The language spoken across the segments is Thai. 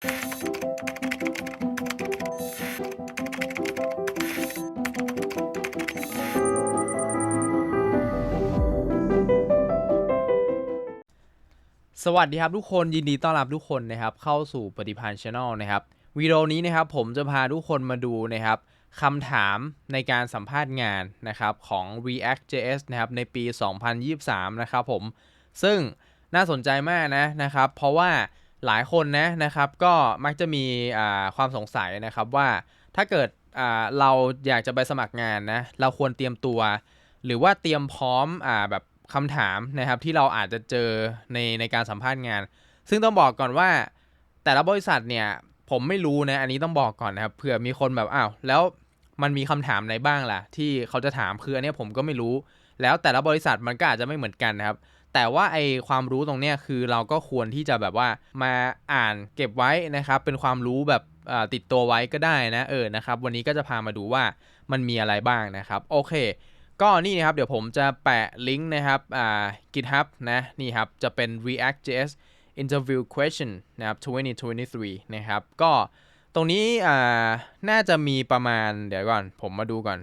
สวัสดีครับทุกคนยินดีต้อนรับทุกคนนะครับเข้าสู่ปฏิพันธ์ช n แนลนะครับวิดีโอนี้นะครับผมจะพาทุกคนมาดูนะครับคำถามในการสัมภาษณ์งานนะครับของ React.js นะครับในปี 2023 นะครับผม ซึ่งน่าสนใจมากนะนะครับ เพราะว่า หลายคนนะนะครับก็มักจะมีความสงสัยนะครับว่าถ้าเกิดเราอยากจะไปสมัครงานนะเราควรเตรียมตัว หรือว่าเตรียมพร้อมอแบบคำถามนะครับที่เราอาจจะเจอในในการสัมภาษณ์งาน ซึ่งต้องบอกก่อนว่า แต่ละบริษัทเนี่ยผมไม่รู้นะอันนี้ต้องบอกก่อนนะครับเผื่อมีคนแบบอ้าวแล้วมันมีคำถามไหนบ้างล่ะที่เขาจะถามคืออันนี้ผมก็ไม่รู้ แล้วแต่ละบริษัทมันก็อาจจะไม่เหมือนกันนะครับ แต่ว่าไอความรู้ตรงเนี้ยคือเราก็ควรที่จะแบบว่ามาอ่านเก็บไว้นะครับเป็นความรู้แบบติดตัวไว้ก็ได้นะเออนะครับวันนี้ก็จะพามาดูว่ามันมีอะไรบ้างนะครับโอเค ก็นี่นะครับเดี๋ยวผมจะแปะลิงก์นะครับอ่า GitHub นะนี่ครับจะเป็น React.js interview question นะครับ 2023 นะครับ ก็ตรงนี้อ่าน่าจะมีประมาณ เดี๋ยวก่อน ผมมาดูก่อน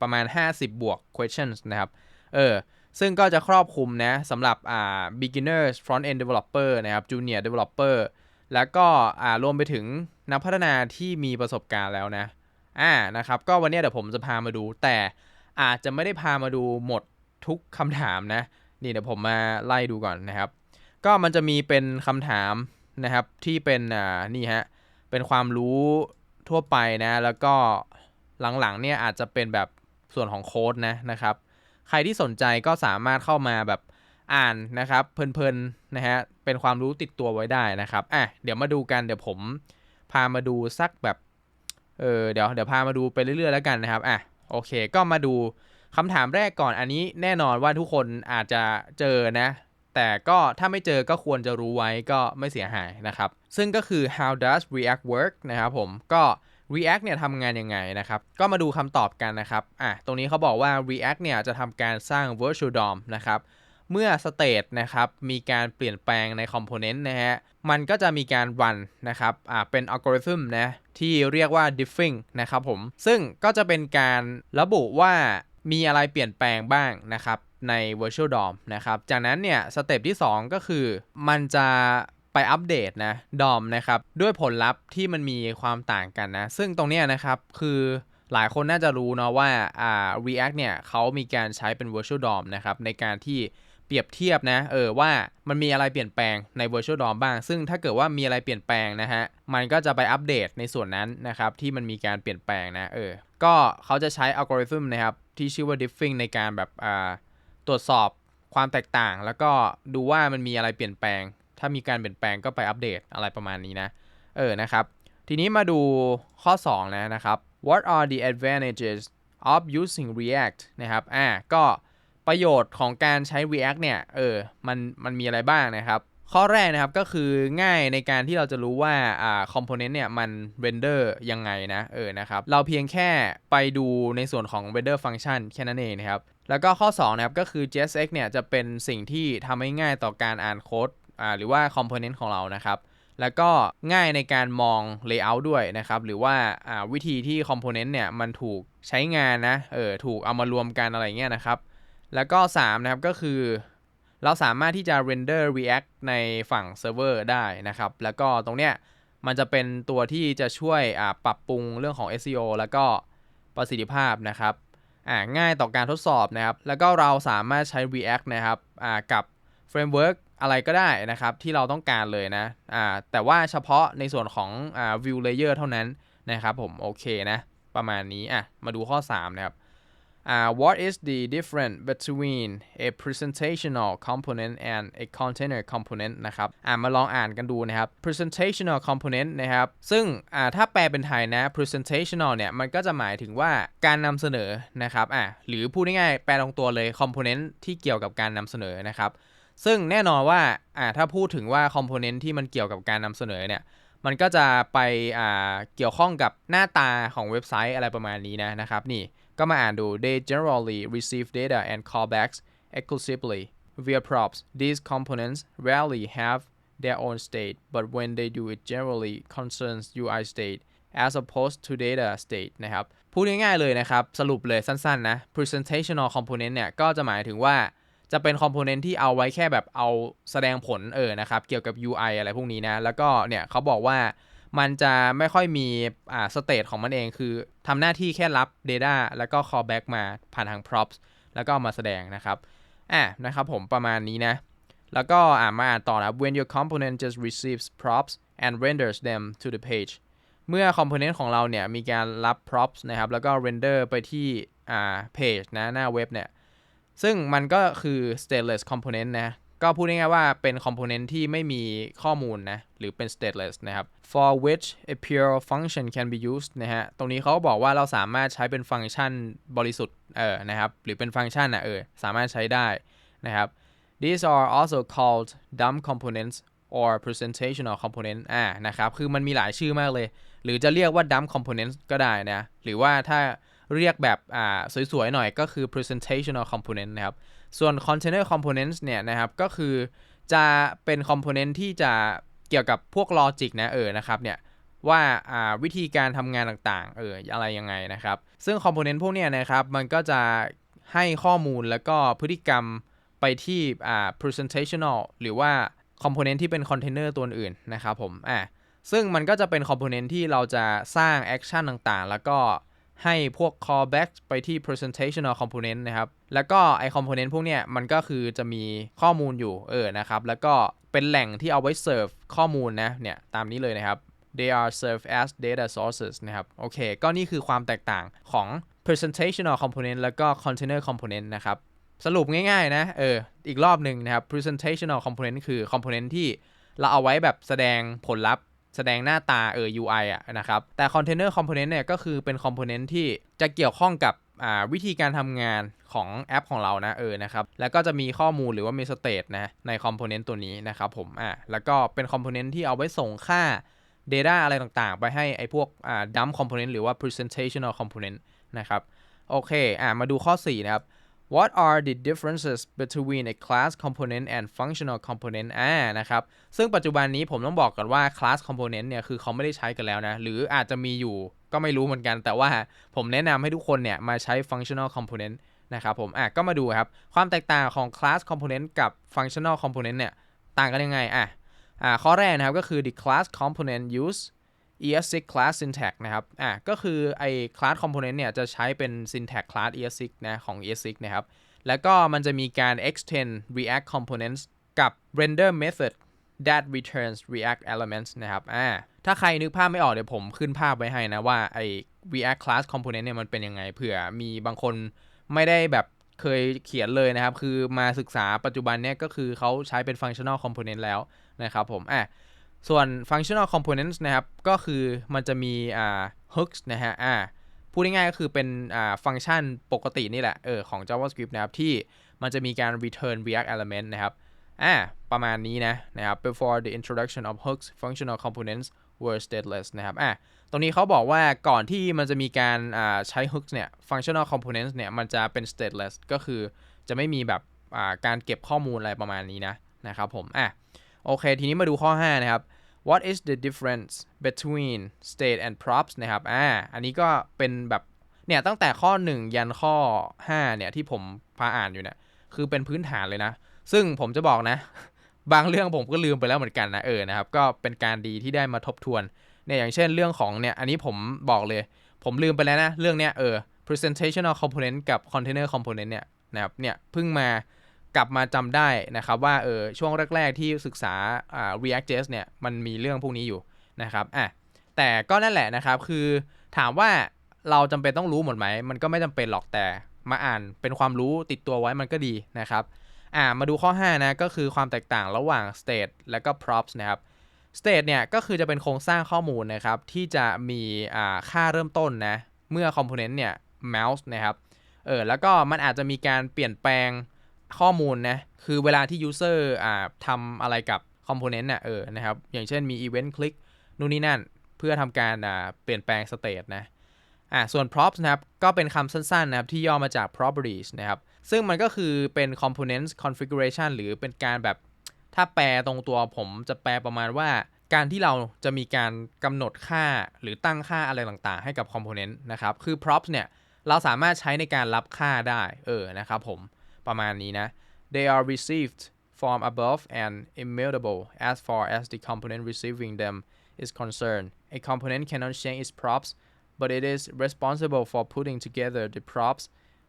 ประมาณ 50 บวก questions นะครับ เออ ซึ่งก็จะครอบคลุมนะสำหรับอ่า beginner front end developer นะครับ junior developer แล้วก็อ่ารวมไปถึงนักพัฒนาที่มีประสบการณ์แล้วนะอ่านะครับก็วันนี้เดี๋ยวผมจะพามาดู แต่อาจจะไม่ได้พามาดูหมดทุกคำถามนะนี่เดี๋ยวผมมาไล่ดูก่อนนะครับ ก็มันจะมีเป็นคำถามนะครับที่เป็นอ่านี่ฮะเป็นความรู้ทั่วไปนะ แล้วก็หลังๆเนี่ยอาจจะเป็นแบบส่วนของโค้ดนะนะครับ ใครที่สนใจก็สามารถเข้ามาแบบอ่านนะครับ เพลินๆนะฮะเป็นความรู้ติดตัวไว้ได้นะครับอะเดี๋ยวมาดูกันเดี๋ยวผมพามาดูสักแบบเออเดี๋ยวเดี๋ยวพามาดูไปเรื่อยๆแล้วกันนะครับอะโอเค ก็มาดูคำถามแรกก่อนอันนี้แน่นอนว่าทุกคนอาจจะเจอนะ แต่ก็ถ้าไม่เจอก็ควรจะรู้ไว้ก็ไม่เสียหายนะครับ ซึ่งก็คือ how does React work นะครับผมก็ React เนี่ยทำงานยังไงนะครับ ก็มาดูคำตอบกันนะครับ อะ ตรงนี้เขาบอกว่า React เนี่ยจะทำการสร้าง virtual DOM นะครับ เมื่อ state นะครับ มีการเปลี่ยนแปลงใน component นะฮะ มันก็จะมีการ run นะครับ อ่าเป็นอัลกอริทึมนะ ที่เรียกว่า diffing นะครับผม ซึ่งก็จะเป็นการระบุว่ามีอะไรเปลี่ยนแปลงบ้างนะครับใน virtual DOM นะครับ จากนั้นเนี่ย สเต็ปที่ 2 ก็คือมันจะ ไปอัปเดตนะ DOM นะครับด้วยผลลัพธ์ที่มันมีความต่างกันนะ ซึ่งตรงนี้นะครับคือหลายคนน่าจะรู้เนาะว่าอ่า React เนี่ยเขามีการใช้เป็น virtual DOM นะครับในการที่เปรียบเทียบนะเออว่ามันมีอะไรเปลี่ยนแปลงใน Virtual DOM บ้าง ซึ่งถ้าเกิดว่ามีอะไรเปลี่ยนแปลงนะฮะมันก็จะไปอัปเดตในส่วนนั้นนะครับที่มันมีการเปลี่ยนแปลงนะเออก็เขาจะใช้อัลกอริทึมนะครับที่ชื่อว่า diffing ในการแบบอ่าตรวจสอบความแตกต่าง แล้วก็ดูว่ามันมีอะไรเปลี่ยนแปลง ถ้ามีการเปลี่ยนแปลงก็ไปอัปเดตอะไรประมาณนี้นะ เออนะครับ ทีนี้มาดูข้อ 2 นะนะครับ what are the advantages of using React นะครับ อ่า ก็ประโยชน์ของการใช้ React เนี่ย เออ มัน มันมีอะไรบ้างนะครับ ข้อแรกนะครับก็คือง่ายในการที่เราจะรู้ว่า อ่า คอมโพเนนต์เนี่ย มันเรนเดอร์ยังไงนะ เออ นะครับ เราเพียงแค่ไปดูในส่วนของ render function แค่นั้นเองนะครับ แล้วก็ข้อ 2 นะครับ ก็คือ JSX เนี่ย จะเป็นสิ่งที่ทำให้ง่ายต่อการอ่านโค้ด หรือว่าคอมโพเนนต์ของเรานะครับ แล้วก็ง่ายในการมอง layout ด้วยนะครับ หรือว่าาวิธีที่คอมโพเนนต์เนี่ยมันถูกใช้งานนะเออถูกเอามารวมกันอะไรเงี้ยนะครับ แล้วก็3นะครับก็คือ เราสามารถที่จะ render react ในฝั่งเซิร์ฟเวอร์ได้นะครับ แล้วก็ตรงเนี้ยมันจะเป็นตัวที่จะช่วยปรับปรุงเรื่องของ SEO แล้วก็ประสิทธิภาพนะครับง่ายต่อการทดสอบนะครับ แล้วก็เราสามารถใช้ React นะครับกับ เฟรมเวิร์กอะไรก็ได้นะครับ ที่เราต้องการเลยนะแต่ว่าเฉพาะในส่วนของ view layer เท่านั้นนะครับผมโอเคนะประมาณนี้อะมาดูข้อ 3 นะครับ uh, what is the difference between a presentational component and a container component นะครับอ่ามาลองอ่านกันดูนะครับ presentational component นะครับ ซึ่งอ่าถ้าแปลเป็นไทยนะ presentational เนี่ย มันก็จะหมายถึงว่าการนำเสนอนะครับอ่าหรือพูดง่ายๆแปลตรงตัวเลย component ที่เกี่ยวกับการนำเสนอนะครับ ซึ่งแน่นอนว่าอ่าถ้าพูดถึงว่า component ที่มันเกี่ยวกับการนำเสนอเนี่ยมันก็จะไปอ่าเกี่ยวข้องกับหน้าตาของเว็บไซต์อะไรประมาณนี้นะนะครับนี่ก็มาอ่านดู they generally receive data and callbacks exclusively via props these components rarely have their own state but when they do it generally concerns UI state as opposed to data state นะครับ พูดง่ายๆเลยนะครับ สรุปเลยสั้นๆนะ presentational component เนี่ย ก็จะหมายถึงว่า จะเป็น component ที่เอาไว้แค่แบบเอาแสดงผลเออนะครับ เกี่ยวกับ UI อะไรพวกนี้นะ แล้วก็เนี่ยเขาบอกว่ามันจะไม่ค่อยมีอ่า state ของมันเองคือทำหน้าที่แค่รับ data แล้วก็ callback มาผ่านทาง props แล้วก็มาแสดงนะครับอะนะครับผมประมาณนี้นะ แล้วก็อ่ามาอ่านต่อนะ when your component just receives props and renders them to the page เมื่อ component ของเราเนี่ยมีการรับ props นะครับ แล้วก็ render ไปที่อ่า page นะหน้าเว็บเนี่ย ซึ่งมันก็คือ stateless component นะ ก็พูดง่ายๆว่าเป็น component ที่ไม่มีข้อมูลนะ หรือเป็น stateless นะครับ for which a pure function can be used นะฮะ ตรงนี้เขาบอกว่าเราสามารถใช้เป็นฟังก์ชันบริสุทธิ์ เออ นะครับ หรือเป็นฟังก์ชันนะเออ สามารถใช้ได้นะครับ these are also called dumb components or presentational component อ่า นะครับ คือมันมีหลายชื่อมากเลย หรือจะเรียกว่า dumb components ก็ได้นะ หรือว่าถ้า เรียกแบบอ่าสวยๆ หน่อยก็คือ presentational component นะครับ ส่วน container components เนี่ยนะครับก็คือจะเป็น component ที่จะเกี่ยวกับพวก logic นะเออนะครับเนี่ยว่าอ่าวิธีการทำงานต่างๆ เอออะไรยังไงนะครับ ซึ่ง component พวกนี้นะครับ มันก็จะให้ข้อมูลแล้วก็พฤติกรรมไปที่อ่า presentational หรือว่า component ที่เป็น container ตัวอื่นนะครับผมอะซึ่งมันก็จะเป็น component ที่เราจะสร้าง action ต่างๆ แล้วก็ ให้พวก callback ไปที่ presentational component นะครับ แล้วก็ไอ component พวกเนี้ยมันก็คือจะมีข้อมูลอยู่เออนะครับ แล้วก็เป็นแหล่งที่เอาไว้ serve ข้อมูลนะเนี่ยตามนี้เลยนะครับ they are served as data sources นะครับ โอเค ก็นี่คือความแตกต่างของ presentational component แล้วก็ container component นะครับ สรุปง่ายๆนะ เออ อีกรอบหนึ่งนะครับ presentational component คือ component ที่เราเอาไว้แบบแสดงผลลัพธ์ แสดงหน้าตาเออ UI อะนะครับ แต่ container component เนี่ยก็คือเป็น component ที่จะเกี่ยวข้องกับวิธีการทำงานของแอปของเรานะเออนะครับ แล้วก็จะมีข้อมูลหรือว่ามี state นะใน component ตัวนี้นะครับผมอ่าแล้วก็เป็น component ที่เอาไว้ส่งค่า data อะไรต่างๆ ไปให้ไอ้พวกอ่า dump component หรือว่า presentational component นะครับ โอเคอ่ามาดูข้อ 4 นะครับ What are the differences between a class component and functional component อ่านะครับ ซึ่งปัจจุบันนี้ผมต้องบอกก่อนว่า class component เนี่ย คือเขาไม่ได้ใช้กันแล้วนะ หรืออาจจะมีอยู่ก็ไม่รู้เหมือนกัน แต่ว่าผมแนะนำให้ทุกคนเนี่ย มาใช้ functional component นะครับผม อะ ก็มาดูครับ ความแตกต่างของ class component กับ functional component เนี่ย ต่างกันยังไง อะ อ่า ข้อแรกนะครับ ก็คือ the class component use ES6 class syntax นะครับ อะ ก็คือไอ้ class component เนี่ยจะใช้เป็น syntax class ES6 นะ ของ ES6 นะครับ แล้วก็มันจะมีการ extend React components กับ render method that returns React elements นะครับ อ่า ถ้าใครนึกภาพไม่ออกเดี๋ยวผมขึ้นภาพไว้ให้นะว่าไอ้ React class component เนี่ยมันเป็นยังไงเผื่อมีบางคนไม่ได้แบบเคยเขียนเลยนะครับ คือมาศึกษาปัจจุบันเนี่ยก็คือเขาใช้เป็น functional component แล้วนะครับผม อะ ส่วน functional components นะครับ ก็คือมันจะมีอ่า hooks นะฮะอ่าพูดง่ายๆก็คือเป็นอ่าฟังก์ชันปกตินี่แหละเออของ JavaScript นะครับ ที่มันจะมีการ return React element นะครับอ่าประมาณนี้นะนะครับ before the introduction of hooks functional components were stateless นะครับอ่าตรงนี้เขาบอกว่าก่อนที่มันจะมีการอ่าใช้ hooks เนี่ย functional components เนี่ย มันจะเป็น stateless ก็คือจะไม่มีแบบอ่าการเก็บข้อมูลอะไรประมาณนี้นะนะครับผมอะ โอเค ทีนี้มาดูข้อ 5 นะครับ what is the difference between state and props นะครับ อ่า อันนี้ก็เป็นแบบ เนี่ย ตั้งแต่ข้อ 1 ยันข้อ 5 เนี่ย ที่ผมพาอ่านอยู่เนี่ย คือเป็นพื้นฐานเลยนะ ซึ่งผมจะบอกนะ บางเรื่องผมก็ลืมไปแล้วเหมือนกันนะ เออ นะครับ ก็เป็นการดีที่ได้มาทบทวน เนี่ย อย่างเช่นเรื่องของเนี่ย อันนี้ผมบอกเลย ผมลืมไปแล้วนะ เรื่องเนี้ย เออ presentational component กับ container component เนี่ย นะครับ เนี่ย เพิ่งมา กลับมาจำได้นะครับว่าเออช่วงแรก ๆ ที่ศึกษา React.js เนี่ยมันมีเรื่องพวกนี้อยู่นะครับอะแต่ก็นั่นแหละนะครับ คือถามว่าเราจำเป็นต้องรู้หมดไหม มันก็ไม่จำเป็นหรอกแต่มาอ่านเป็นความรู้ติดตัวไว้มันก็ดีนะครับอ่ามาดูข้อ 5 นะก็คือความแตกต่างระหว่าง state และก็ props นะครับ state เนี่ยก็คือจะเป็นโครงสร้างข้อมูลนะครับที่จะมีอ่าค่าเริ่มต้นนะเมื่อ component เนี่ย mouse นะครับเออแล้วก็มันอาจจะมีการเปลี่ยนแปลง ข้อมูลนะ คือเวลาที่ user อ่าทำอะไรกับ component น่ะเออนะครับ อย่างเช่นมี event click นู่นนี่นั่น เพื่อทำการอ่าเปลี่ยนแปลง state นะอ่าส่วน props นะครับ ก็เป็นคำสั้นๆ นะครับ ที่ย่อมาจาก properties นะครับ ซึ่งมันก็คือเป็น components configuration หรือเป็นการแบบ ถ้าแปลตรงตัวผมจะแปลประมาณว่า การที่เราจะมีการกำหนดค่าหรือตั้งค่าอะไรต่างๆ ให้กับคอมโพเนนต์นะครับ คือ props เนี่ย เราสามารถใช้ในการรับค่าได้ เออ นะครับผม ประมาณนี้นะ they are received from above and immutable as far as the component receiving them is concerned. A component cannot change its props, but it is responsible for putting together the props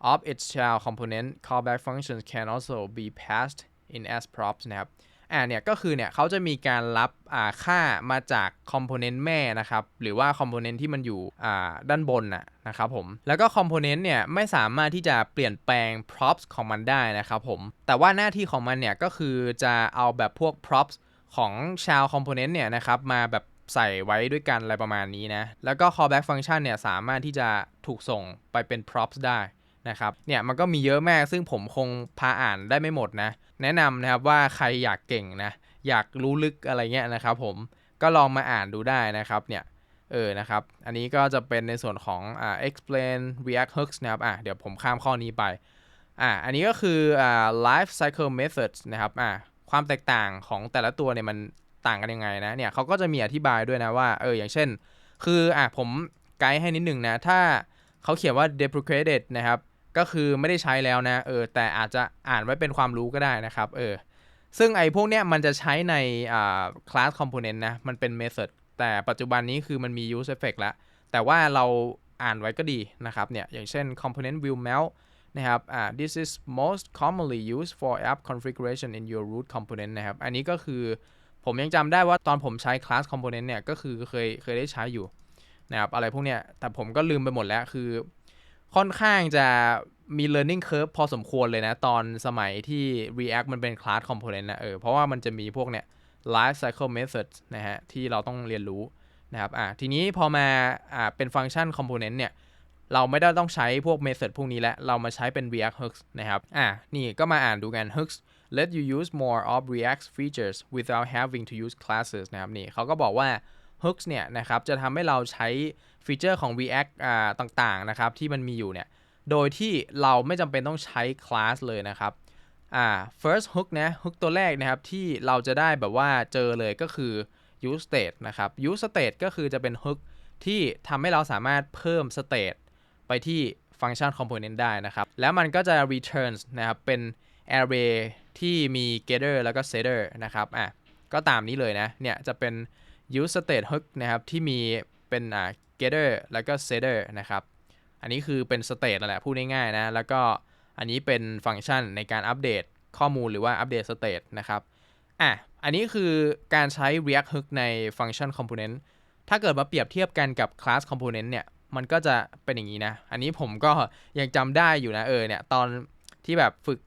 of its child component. Callback functions can also be passed in as props นะครับอ่าเนี่ยก็คือเนี่ยเขาจะมีการรับอ่าค่ามาจากคอมโพเนนต์แม่นะครับ หรือว่าคอมโพเนนต์ที่มันอยู่อ่าด้านบนน่ะ นะครับผม แล้วก็คอมโพเนนต์เนี่ยไม่สามารถที่จะเปลี่ยนแปลง props ของมันได้นะครับผม แต่ว่าหน้าที่ของมันเนี่ยก็คือจะเอาแบบพวก props ของชาวคอมโพเนนต์เนี่ยนะครับมาแบบใส่ไว้ด้วยกันอะไรประมาณนี้นะ แล้วก็ callback function เนี่ยสามารถที่จะถูกส่งไปเป็น props ได้นะครับ เนี่ยมันก็มีเยอะมาก ซึ่งผมคงพาอ่านได้ไม่หมดนะ แนะนำนะครับว่าใครอยากเก่งนะ อยากรู้ลึกอะไรเงี้ยนะครับผม ก็ลองมาอ่านดูได้นะครับเนี่ย เออนะครับ อันนี้ก็จะเป็นในส่วนของอ่า explain react hooks นะครับอะเดี๋ยวผมข้ามข้อนี้ไปอะอันนี้ก็คืออ่า life cycle methods นะครับอะความแตกต่างของแต่ละตัวเนี่ยมันต่างกันยังไงนะเนี่ยเขาก็จะมีอธิบายด้วยนะว่าเอออย่างเช่น คืออะผมไกด์ให้นิดหนึ่งนะ ถ้าเขาเขียนว่า deprecated นะครับ ก็คือไม่ได้ใช้แล้วนะเออแต่อาจจะอ่านไว้เป็นความรู้ก็ได้นะครับเออซึ่งไอ้พวกเนี้ยมันจะใช้ในอ่า class component นะ มันเป็น method แต่ปัจจุบันนี้คือมันมี use effect แล้ว แต่ว่าเราอ่านไว้ก็ดีนะครับเนี่ยอย่างเช่น component will melt นะครับอ่า this is most commonly used for app configuration in your root component นะครับ อันนี้ก็คือผมยังจำได้ว่าตอนผมใช้ class component เนี่ยก็คือเคยเคยได้ใช้อยู่นะครับอะไรพวกเนี้ยแต่ผมก็ลืมไปหมดแล้วคือ ค่อนข้างจะมี learning curve พอสมควรเลยนะ ตอนสมัยที่ React มันเป็น class component นะเออเพราะว่ามันจะมีพวกเนี่ย life cycle methods นะฮะที่เราต้องเรียนรู้นะครับอะทีนี้พอมาอ่าเป็นฟังก์ชัน component เนี่ยเราไม่ได้ต้องใช้พวก method พวกนี้แล้ว เรามาใช้เป็น React hooks นะครับอะนี่ก็มาอ่านดูกัน hooks let you use more of React features without having to use classes นะครับนี่เขาก็บอกว่า hooks เนี่ยนะครับจะทำให้เราใช้ฟีเจอร์ของ React อ่าต่างๆนะครับที่มันมีอยู่เนี่ยโดยที่เราไม่จำเป็นต้องใช้คลาสเลยนะครับ อ่า first hook นะ hook ตัวแรกนะครับที่เราจะได้แบบว่าเจอเลยก็คือ use state นะครับ use state ก็คือจะเป็น hook ที่ทำให้เราสามารถเพิ่ม state ไปที่ฟังก์ชัน component ได้นะครับ แล้วมันก็จะ returns นะครับ เป็น array ที่มี getter แล้วก็ setter นะครับ อะ ก็ตามนี้เลยนะ เนี่ยจะเป็น use state hook นะครับ ที่มีเป็นอ่า getter แล้วก็ setter นะครับ อันนี้คือเป็น state นั่นแหละ พูดง่ายๆนะ แล้วก็ อันนี้เป็นฟังก์ชันในการอัปเดตข้อมูลหรือว่าอัปเดต state นะครับอะอันนี้คือการใช้ React Hook ในฟังก์ชัน Component ถ้าเกิดมาเปรียบเทียบกันกับ Class Component เนี่ย มันก็จะเป็นอย่างนี้นะ อันนี้ผมก็ยังจำได้อยู่นะเออเนี่ยตอนที่แบบฝึก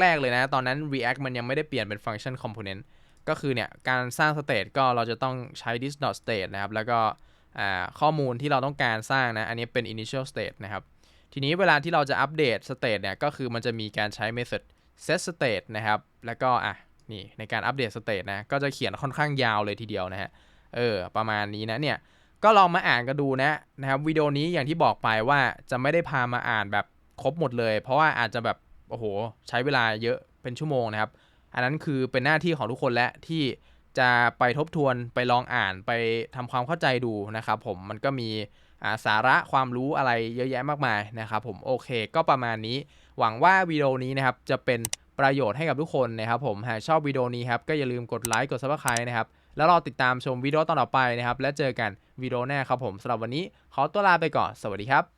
แรก ๆ เลยนะ ตอนนั้น React มันยังไม่ได้เปลี่ยนเป็นฟังก์ชัน Component ก็คือเนี่ยการสร้าง state ก็เราจะต้องใช้ this dot state นะครับ แล้วก็ข้อมูลที่เราต้องการสร้างนะ อันนี้เป็น initial state นะครับ ทีนี้เวลาที่เราจะอัปเดต state เนี่ยก็คือมันจะมีการใช้ method set state นะครับ แล้วก็อะนี่ในการอัปเดตสเตตนะก็จะเขียนค่อนข้างยาวเลยทีเดียวนะฮะเออประมาณนี้นะเนี่ยก็ลองมาอ่านกันดูนะนะครับวิดีโอนี้อย่างที่บอกไปว่าจะไม่ได้พามาอ่านแบบครบหมดเลย เพราะว่าอาจจะแบบโอ้โหใช้เวลาเยอะเป็นชั่วโมงนะครับ อันนั้นคือเป็นหน้าที่ของทุกคนและที่จะไปทบทวนไปลองอ่านไปทำความเข้าใจดูนะครับผมมันก็มี สาระความรู้อะไรเยอะแยะมากมายนะครับผมโอเคก็ประมาณนี้ หวังว่าวิดีโอนี้นะครับจะเป็นประโยชน์ให้กับทุกคนนะครับผมหากชอบวิดีโอนี้ครับก็อย่าลืมกดไลค์กดซับสไคร b e นะครับแล้วรอติดตามชมวิดีโอตอนต่อไปนะครับและเจอกันวิดีโอหน้าครับผมสำหรับวันนี้ขอตัวลาไปก่อนสวัสดีครับ